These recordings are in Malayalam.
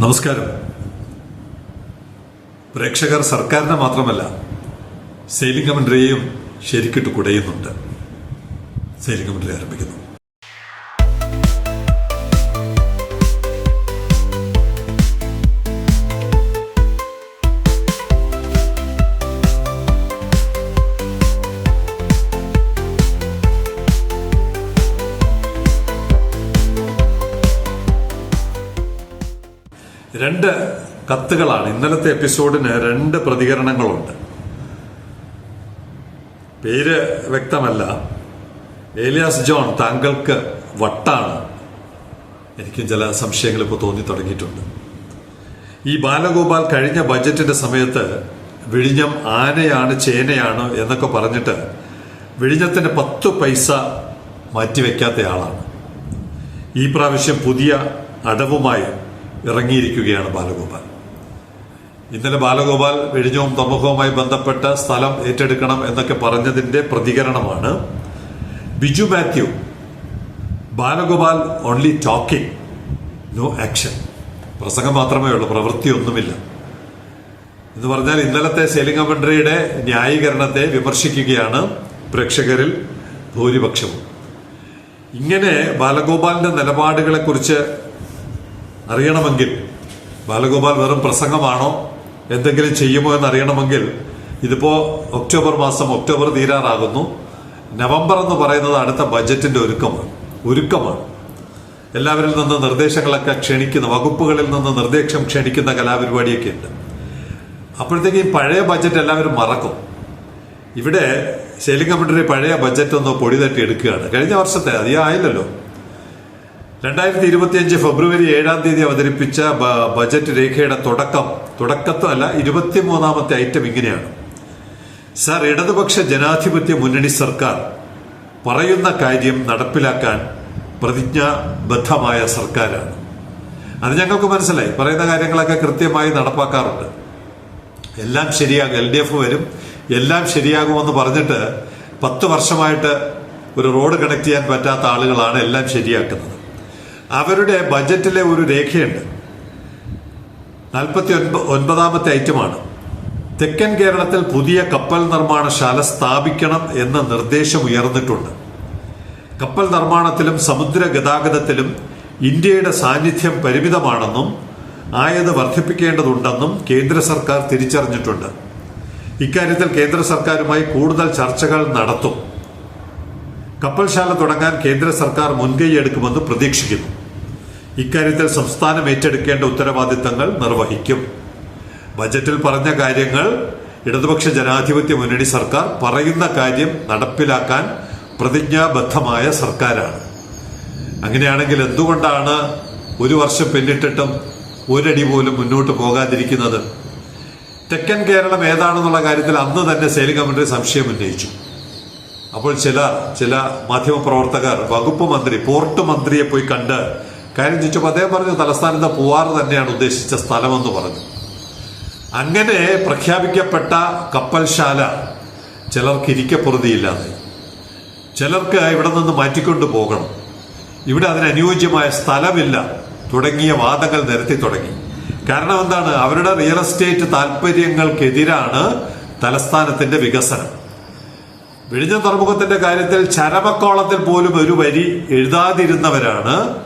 നമസ്കാരം. പ്രേക്ഷകർ സർക്കാരിനെ മാത്രമല്ല സെയിലിംഗ് കമൻട്രിയെയും ശരിക്കിട്ട് കുടയുന്നുണ്ട്. സെയിലിംഗ് കമൻട്രി ആരംഭിക്കുന്നു. രണ്ട് കത്തുകളാണ്. ഇന്നലത്തെ എപ്പിസോഡിന് രണ്ട് പ്രതികരണങ്ങളുണ്ട്. പേര് വ്യക്തമല്ല. ഏലിയാസ് ജോൺ താങ്കൾക്ക് വട്ടാണ്. എനിക്കും ചില സംശയങ്ങൾ ഇപ്പോൾ തോന്നി തുടങ്ങിയിട്ടുണ്ട്. ഈ ബാലഗോപാൽ കഴിഞ്ഞ ബജറ്റിന്റെ സമയത്ത് വിഴിഞ്ഞം ആനയാണ് ചേനയാണ് എന്നൊക്കെ പറഞ്ഞിട്ട് വിഴിഞ്ഞത്തിന്റെ പത്ത് പൈസ മാറ്റിവെക്കാത്ത ആളാണ്. ഈ പ്രാവശ്യം പുതിയ അടവുമായി ഇറങ്ങിയിരിക്കുകയാണ് ബാലഗോപാൽ. ഇന്നലെ ബാലഗോപാൽ വെടിഞ്ഞവും തമുഖവുമായി ബന്ധപ്പെട്ട സ്ഥലം ഏറ്റെടുക്കണം എന്നൊക്കെ പറഞ്ഞതിന്റെ പ്രതികരണമാണ് Biju Mathew Balagopal only talking no action പ്രസംഗം മാത്രമേ ഉള്ളൂ പ്രവൃത്തിയൊന്നുമില്ല. എന്ന് പറഞ്ഞാൽ ഇന്നലത്തെ സെയിലിംഗ് കമൻട്രിയുടെ ന്യായീകരണത്തെ വിമർശിക്കുകയാണ് പ്രേക്ഷകരിൽ ഭൂരിപക്ഷവും. ഇങ്ങനെ ബാലഗോപാലിന്റെ നിലപാടുകളെ കുറിച്ച് അറിയണമെങ്കിൽ. ബാലഗോപാൽ വെറും പ്രസംഗമാണോ? എന്തെങ്കിലും ചെയ്യുമോ എന്ന് അറിയണമെങ്കിൽ ഇതിപ്പോ ഒക്ടോബർ മാസം ഒക്ടോബർ തീരാറാകുന്നു. നവംബർ എന്ന് പറയുന്നത് അടുത്ത ബജറ്റിന്റെ ഒരുക്കമാണ്. ഒരുക്കമാണ്. എല്ലാവരിൽ നിന്ന് നിർദ്ദേശങ്ങളൊക്കെ ക്ഷണിക്കുന്ന വകുപ്പുകളിൽ നിന്ന് നിർദ്ദേശം ക്ഷണിക്കുന്ന കലാപരിപാടിയൊക്കെ ഉണ്ട്. അപ്പോഴത്തേക്ക് ഈ പഴയ ബജറ്റ് എല്ലാവരും മറക്കും. ഇവിടെ ശൈലി കമ്മിറ്റി പഴയ ബജറ്റ് ഒന്ന് പൊടി തട്ടി എടുക്കുകയാണ്. കഴിഞ്ഞ വർഷത്തെ അധികം ആയില്ലല്ലോ. രണ്ടായിരത്തി ഇരുപത്തിയഞ്ച് ഫെബ്രുവരി ഏഴാം തീയതി അവതരിപ്പിച്ച ബജറ്റ് രേഖയുടെ തുടക്കം തുടക്കത്തല്ല ഇരുപത്തിമൂന്നാമത്തെ ഐറ്റം ഇങ്ങനെയാണ്. സർ ഇടതുപക്ഷ ജനാധിപത്യ മുന്നണി സർക്കാർ പറയുന്ന കാര്യം നടപ്പിലാക്കാൻ പ്രതിജ്ഞാബദ്ധമായ സർക്കാരാണ്. അത് ഞങ്ങൾക്ക് മനസ്സിലായി. പറയുന്ന കാര്യങ്ങളൊക്കെ കൃത്യമായി നടപ്പാക്കാറുണ്ട്. എല്ലാം ശരിയാകും എൽ ഡി എഫ് വരും. എല്ലാം ശരിയാകുമെന്ന് പറഞ്ഞിട്ട് പത്ത് വർഷമായിട്ട് ഒരു റോഡ് കണക്ട് ചെയ്യാൻ പറ്റാത്ത ആളുകളാണ് എല്ലാം ശരിയാക്കുന്നത്. അവരുടെ ബജറ്റിലെ ഒരു രേഖയുണ്ട്. നാൽപ്പത്തി ഒൻപ ഒൻപതാമത്തെ ഐറ്റമാണ്. തെക്കൻ കേരളത്തിൽ പുതിയ കപ്പൽ നിർമ്മാണശാല സ്ഥാപിക്കണം എന്ന നിർദ്ദേശം ഉയർന്നിട്ടുണ്ട്. കപ്പൽ നിർമ്മാണത്തിലും സമുദ്ര ഗതാഗതത്തിലും ഇന്ത്യയുടെ സാന്നിധ്യം പരിമിതമാണെന്നും ആയത് വർദ്ധിപ്പിക്കേണ്ടതുണ്ടെന്നും കേന്ദ്ര സർക്കാർ തിരിച്ചറിഞ്ഞിട്ടുണ്ട്. ഇക്കാര്യത്തിൽ കേന്ദ്ര സർക്കാരുമായി കൂടുതൽ ചർച്ചകൾ നടത്തും. കപ്പൽശാല തുടങ്ങാൻ കേന്ദ്ര സർക്കാർ മുൻകൈയെടുക്കുമെന്ന് പ്രതീക്ഷിക്കുന്നു. ഇക്കാര്യത്തിൽ സംസ്ഥാനം ഏറ്റെടുക്കേണ്ട ഉത്തരവാദിത്തങ്ങൾ നിർവഹിക്കും. ബജറ്റിൽ പറഞ്ഞ കാര്യങ്ങൾ ഇടതുപക്ഷ ജനാധിപത്യ മുന്നണി സർക്കാർ പറയുന്ന കാര്യം നടപ്പിലാക്കാൻ പ്രതിജ്ഞാബദ്ധമായ സർക്കാരാണ്. അങ്ങനെയാണെങ്കിൽ എന്തുകൊണ്ടാണ് ഒരു വർഷം പിന്നിട്ടിട്ടും ഒരടി പോലും മുന്നോട്ട് പോകാതിരിക്കുന്നത്? തെക്കൻ കേരളം ഏതാണെന്നുള്ള കാര്യത്തിൽ അന്ന് തന്നെ സെയിലിംഗ് കമ്മിറ്റി സംശയം ഉന്നയിച്ചു. അപ്പോൾ ചില ചില മാധ്യമപ്രവർത്തകർ വകുപ്പ് മന്ത്രി പോർട്ട് മന്ത്രിയെ പോയി കണ്ട് കാര്യം ചോദിച്ചപ്പോൾ അദ്ദേഹം പറഞ്ഞു തലസ്ഥാനത്തെ പൂവാർ തന്നെയാണ് ഉദ്ദേശിച്ച സ്ഥലമെന്ന് പറഞ്ഞു. അങ്ങനെ പ്രഖ്യാപിക്കപ്പെട്ട കപ്പൽശാല ചിലർക്ക് ഇരിക്കപ്പുറതിയില്ലാതെ. ചിലർക്ക് ഇവിടെ നിന്ന് മാറ്റിക്കൊണ്ടു പോകണം. ഇവിടെ അതിനനുയോജ്യമായ സ്ഥലമില്ല. തുടങ്ങിയ വാദങ്ങൾ നിരത്തി തുടങ്ങി. കാരണം എന്താണ്? അവരുടെ റിയൽ എസ്റ്റേറ്റ് താല്പര്യങ്ങൾക്കെതിരാണ് തലസ്ഥാനത്തിന്റെ വികസനം. വിഴിഞ്ഞ തുറമുഖത്തിന്റെ കാര്യത്തിൽ ചരമക്കോളത്തിൽ പോലും ഒരു വരി എഴുതാതിരുന്നവരാണ്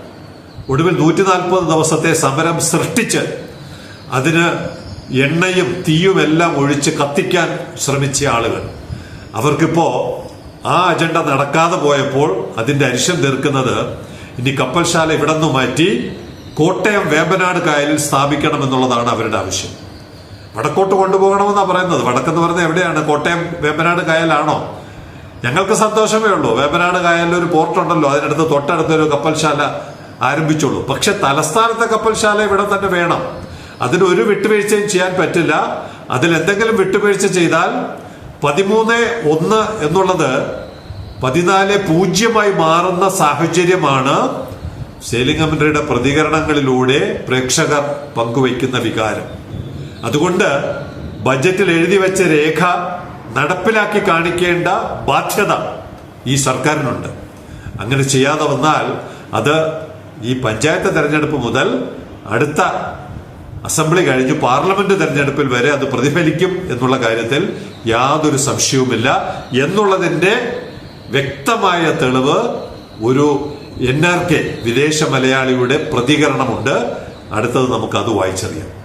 ഒടുവിൽ നൂറ്റി നാൽപ്പത് ദിവസത്തെ സമരം സൃഷ്ടിച്ച് അതിന് എണ്ണയും തീയുമെല്ലാം ഒഴിച്ച് കത്തിക്കാൻ ശ്രമിച്ച ആളുകൾ. അവർക്കിപ്പോ ആ അജണ്ട നടക്കാതെ പോയപ്പോൾ അതിന്റെ അരിശം തീർക്കുന്നത് ഇനി കപ്പൽശാല ഇവിടെ നിന്ന് മാറ്റി കോട്ടയം വേമ്പനാട് കായലിൽ സ്ഥാപിക്കണം എന്നുള്ളതാണ് അവരുടെ ആവശ്യം. വടക്കോട്ട് കൊണ്ടുപോകണമെന്നാണ് പറയുന്നത്. വടക്കെന്ന് പറയുന്നത് എവിടെയാണ്? കോട്ടയം വേമ്പനാട് കായലാണോ? ഞങ്ങൾക്ക് സന്തോഷമേ ഉള്ളൂ. വേമ്പനാട് കായലിൽ ഒരു പോർട്ട് ഉണ്ടല്ലോ അതിനടുത്ത് തൊട്ടടുത്തൊരു കപ്പൽശാല ആരംഭിച്ചുള്ളൂ പക്ഷെ തലസ്ഥാനത്തെ കപ്പൽശാല ഇവിടെ തന്നെ വേണം. അതിന് ഒരു വിട്ടുവീഴ്ചയും ചെയ്യാൻ പറ്റില്ല. അതിൽ എന്തെങ്കിലും വിട്ടുവീഴ്ച ചെയ്താൽ പതിമൂന്ന് ഒന്ന് എന്നുള്ളത് പതിനാല് പൂജ്യമായി മാറുന്ന സാഹചര്യമാണ് സെയിലിംഗ് കമ്മിറ്റിയുടെ പ്രതികരണങ്ങളിലൂടെ പ്രേക്ഷകർ പങ്കുവയ്ക്കുന്ന വികാരം. അതുകൊണ്ട് ബജറ്റിൽ എഴുതി വെച്ച രേഖ നടപ്പിലാക്കി കാണിക്കേണ്ട ബാധ്യത ഈ സർക്കാരിനുണ്ട്. അങ്ങനെ ചെയ്യാതെ വന്നാൽ അത് ഈ പഞ്ചായത്ത് തെരഞ്ഞെടുപ്പ് മുതൽ അടുത്ത അസംബ്ലി കഴിഞ്ഞ് പാർലമെന്റ് തെരഞ്ഞെടുപ്പിൽ വരെ അത് പ്രതിഫലിക്കും എന്നുള്ള കാര്യത്തിൽ യാതൊരു സംശയവുമില്ല. എന്നുള്ളതിന്റെ വ്യക്തമായ തെളിവ് ഒരു എൻ ആർ കെ വിദേശ മലയാളിയുടെ പ്രതികരണമുണ്ട്. അടുത്തത് നമുക്ക് അത് വായിച്ചറിയാം.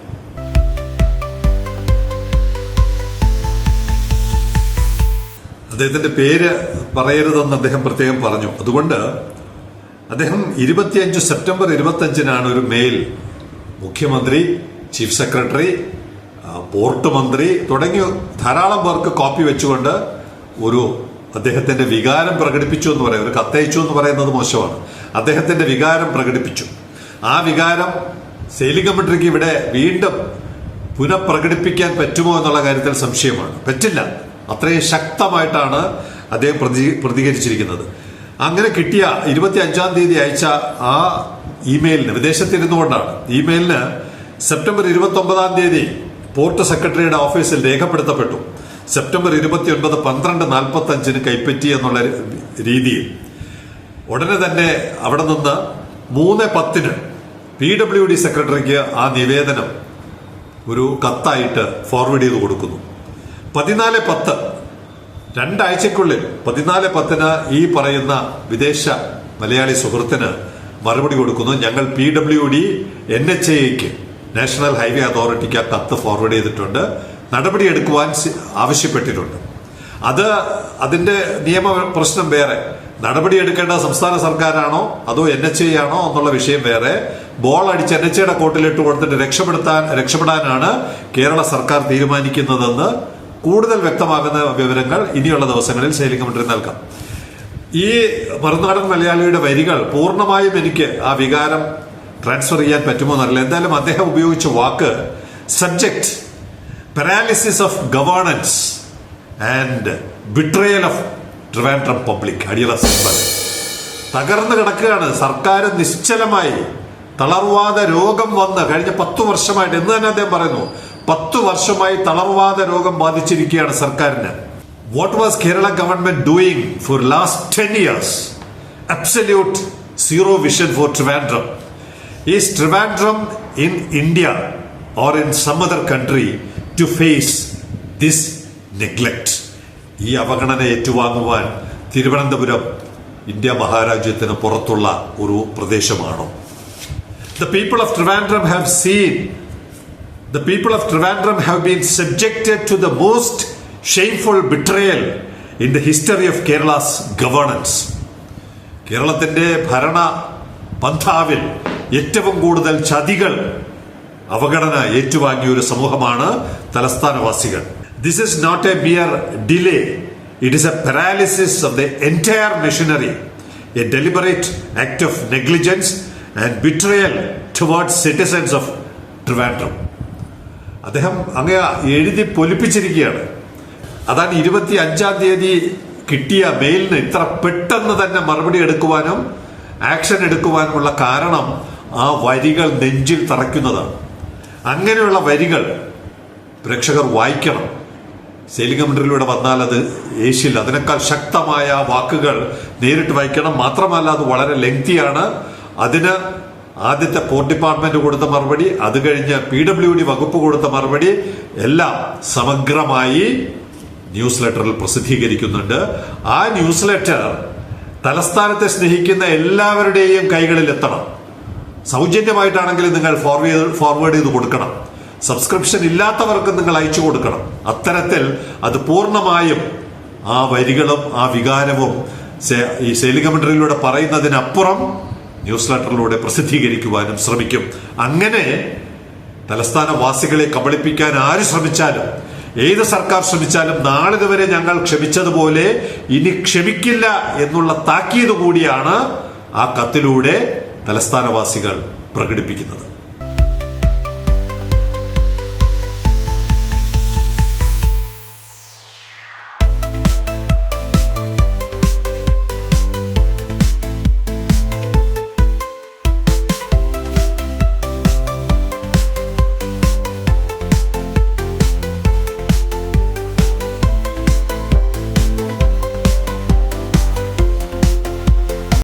അദ്ദേഹത്തിന്റെ പേര് പറയരുതെന്ന് അദ്ദേഹം പ്രത്യേകം പറഞ്ഞു. അതുകൊണ്ട് അദ്ദേഹം ഇരുപത്തിയഞ്ച് സെപ്റ്റംബർ ഇരുപത്തിയഞ്ചിനാണ് ഒരു മെയിൽ മുഖ്യമന്ത്രി ചീഫ് സെക്രട്ടറി പോർട്ട് മന്ത്രി തുടങ്ങിയ ധാരാളം പേർക്ക് കോപ്പി വെച്ചുകൊണ്ട് ഒരു അദ്ദേഹത്തിന്റെ വികാരം പ്രകടിപ്പിച്ചു എന്ന് പറയാം. ഒരു കത്തയച്ചു എന്ന് പറയുന്നത് മോശമാണ്. അദ്ദേഹത്തിന്റെ വികാരം പ്രകടിപ്പിച്ചു. ആ വികാരം സെയിലിംഗ് കമ്മിറ്ററിക്ക് ഇവിടെ വീണ്ടും പുനഃപ്രകടിപ്പിക്കാൻ പറ്റുമോ എന്നുള്ള കാര്യത്തിൽ സംശയമാണ്. പറ്റില്ല. അത്രയും ശക്തമായിട്ടാണ് അദ്ദേഹം പ്രതി പ്രതികരിച്ചിരിക്കുന്നത്. അങ്ങനെ കിട്ടിയ ഇരുപത്തി അഞ്ചാം തീയതി അയച്ച ആ ഇമെയിലിന് വിദേശത്തിരുന്നുകൊണ്ടാണ്. ഇമെയിലിന് സെപ്റ്റംബർ ഇരുപത്തി ഒമ്പതാം തീയതി പോർട്ട് സെക്രട്ടറിയുടെ ഓഫീസിൽ രേഖപ്പെടുത്തപ്പെട്ടു. സെപ്റ്റംബർ ഇരുപത്തി ഒൻപത് പന്ത്രണ്ട് നാൽപ്പത്തി അഞ്ചിന് കൈപ്പറ്റി എന്നുള്ള രീതിയിൽ. ഉടനെ തന്നെ അവിടെ നിന്ന് മൂന്ന് പത്തിന് പി ഡബ്ല്യു ഡി സെക്രട്ടറിക്ക് ആ നിവേദനം ഒരു കത്തായിട്ട് ഫോർവേഡ് ചെയ്ത് കൊടുക്കുന്നു. പതിനാല് പത്ത് രണ്ടാഴ്ചക്കുള്ളിൽ പതിനാല് പത്തിന് ഈ പറയുന്ന വിദേശ മലയാളി സുഹൃത്തിന് മറുപടി കൊടുക്കുന്നു. ഞങ്ങൾ P W D N H എക്ക് നാഷണൽ ഹൈവേ അതോറിറ്റിക്ക് ആ കത്ത് ഫോർവേഡ് ചെയ്തിട്ടുണ്ട്. നടപടി എടുക്കുവാൻ ആവശ്യപ്പെട്ടിട്ടുണ്ട്. അത് അതിന്റെ നിയമ പ്രശ്നം വേറെ. നടപടി എടുക്കേണ്ട സംസ്ഥാന സർക്കാരാണോ അതോ എൻ എച്ച് ഐ ആണോ എന്നുള്ള വിഷയം വേറെ. ബോൾ അടിച്ച് എൻ എച്ച് ഐയുടെ കോട്ടിലിട്ട് കൊടുത്തിട്ട് രക്ഷപ്പെടുത്താൻ രക്ഷപ്പെടാനാണ് കേരള സർക്കാർ തീരുമാനിക്കുന്നതെന്ന് കൂടുതൽ വ്യക്തമാകുന്ന വിവരങ്ങൾ ഇനിയുള്ള ദിവസങ്ങളിൽ കമ്മിറ്റി നൽകാം. ഈ മറുനാടൻ മലയാളിയുടെ വരികൾ പൂർണമായും എനിക്ക് ആ വികാരം ട്രാൻസ്ഫർ ചെയ്യാൻ പറ്റുമോ എന്നറിയില്ല. എന്തായാലും അദ്ദേഹം ഉപയോഗിച്ച വാക്ക് subject paralysis of governance and betrayal of Trivandrum public അടിയറ symbol തകർന്നു കിടക്കുകയാണ്. സർക്കാർ നിശ്ചലമായി തളർവാദ രോഗം വന്ന് കഴിഞ്ഞ പത്തു വർഷമായിട്ട് എന്ന് തന്നെ അദ്ദേഹം പറയുന്നു. പത്തു വർഷമായി തളർവാദ രോഗം ബാധിച്ചിരിക്കുകയാണ് സർക്കാരിന്. What was Kerala government doing for last ten years absolute zero vision for Trivandrum ഈ Trivandrum in India or in some other country to face this neglect ഈ അവഗണന ഏറ്റുവാങ്ങുവാൻ തിരുവനന്തപുരം ഇന്ത്യ മഹാരാജ്യത്തിന് പുറത്തുള്ള ഒരു പ്രദേശമാണോ? The people of Trivandrum have seen, the people of Trivandrum have been subjected to the most shameful betrayal in the history of Kerala's governance. കേരളത്തിന്റെ ഭരണ പന്ഥാവിൽ ഏറ്റവും കൂടുതൽ ചതികൾ അവഗണന ഏറ്റുവാങ്ങിയ ഒരു സമൂഹമാണ് തലസ്ഥാനവാസികൾ. This is not a mere delay it is a paralysis of the entire machinery a deliberate act of negligence and betrayal towards citizens of Trivandrum അദ്ദേഹം അങ്ങ് എഴുതി പൊലിപ്പിച്ചിരിക്കുകയാണ്. അതാണ് ഇരുപത്തി അഞ്ചാം തീയതി കിട്ടിയ മെയിലിന് ഇത്ര പെട്ടെന്ന് തന്നെ മറുപടി എടുക്കുവാനും ആക്ഷൻ എടുക്കുവാനുമുള്ള കാരണം ആ വരികൾ നെഞ്ചിൽ തറയ്ക്കുന്നതാണ്. അങ്ങനെയുള്ള വരികൾ പ്രേക്ഷകർ വായിക്കണം. സെയിലിംഗ് കമന്ററിലൂടെ വന്നാൽ അത് ഏഷ്യയിൽ അതിനേക്കാൾ ശക്തമായ വാക്കുകൾ നേരിട്ട് വായിക്കണം. മാത്രമല്ല അത് വളരെ ലെങ്തിയാണ് അതിന് ആദ്യത്തെ പോർട്ട് ഡിപ്പാർട്ട്മെന്റ് കൊടുത്ത മറുപടി അത് കഴിഞ്ഞ് പി ഡബ്ല്യു ഡി വകുപ്പ് കൊടുത്ത മറുപടി എല്ലാം സമഗ്രമായി ന്യൂസ് ലെറ്ററിൽ പ്രസിദ്ധീകരിക്കുന്നുണ്ട്. ആ ന്യൂസ് ലെറ്റർ തലസ്ഥാനത്തെ സ്നേഹിക്കുന്ന എല്ലാവരുടെയും കൈകളിൽ എത്തണം. സൗജന്യമായിട്ടാണെങ്കിലും നിങ്ങൾ ഫോർവേഡ് ഫോർവേഡ് ചെയ്ത് കൊടുക്കണം. സബ്സ്ക്രിപ്ഷൻ ഇല്ലാത്തവർക്ക് നിങ്ങൾ അയച്ചു കൊടുക്കണം. അത്തരത്തിൽ അത് പൂർണമായും ആ വരികളും ആ വികാരവും ഈ ശൈലികമണ്ഡലിലൂടെ പറയുന്നതിനപ്പുറം ന്യൂസ് ലെറ്ററിലൂടെ പ്രസിദ്ധീകരിക്കുവാനും ശ്രമിക്കും. അങ്ങനെ തലസ്ഥാനവാസികളെ കബളിപ്പിക്കാൻ ആര് ശ്രമിച്ചാലും ഏത് സർക്കാർ ശ്രമിച്ചാലും നാളിതുവരെ ഞങ്ങൾ ക്ഷമിച്ചതുപോലെ ഇനി ക്ഷമിക്കില്ല എന്നുള്ള താക്കീത് കൂടിയാണ് ആ കത്തിലൂടെ തലസ്ഥാനവാസികൾ പ്രകടിപ്പിക്കുന്നത്.